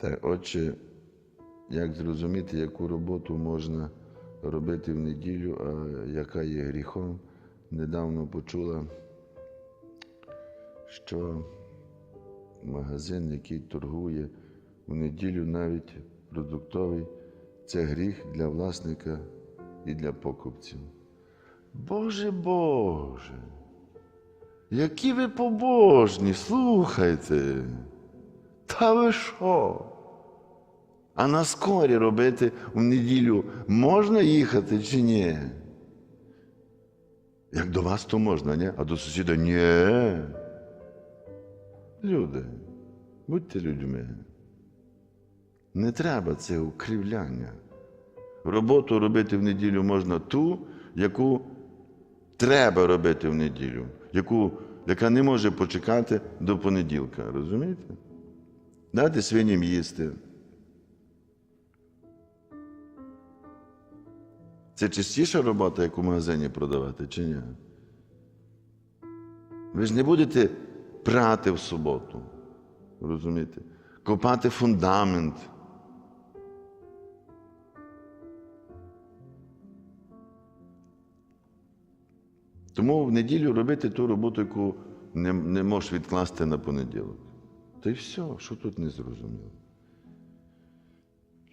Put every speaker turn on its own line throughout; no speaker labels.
Та, отче, як зрозуміти, яку роботу можна робити в неділю, а яка є гріхом? Недавно почула, що магазин, який торгує у неділю, навіть продуктовий, це гріх для власника і для покупців. Боже Боже, які ви побожні, слухайте. Та ви що? А на скорі робити в неділю можна їхати чи ні? Як до вас, то можна, ні? а до сусіда ні. Люди, будьте людьми. Не треба це укрівляння. Роботу робити в неділю можна ту, яку треба робити в неділю, яку, яка не може почекати до понеділка. Розумієте? Дати свиням їсти. Це частіша робота, як у магазині продавати, чи ні? Ви ж не будете прати в суботу, розумієте? Копати фундамент. Тому в неділю робити ту роботу, яку не, не можеш відкласти на понеділок. Та й все, що тут не зрозуміло.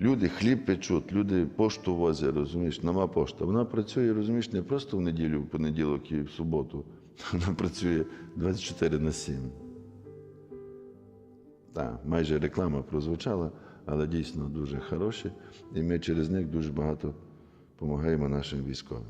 Люди хліб печуть, люди пошту возять, розумієш, нова пошта. Вона працює, розумієш, не просто в неділю, в понеділок і в суботу. Вона працює 24 на 7. Так, майже реклама прозвучала, але дійсно дуже хороші. І ми через них дуже багато допомагаємо нашим військовим.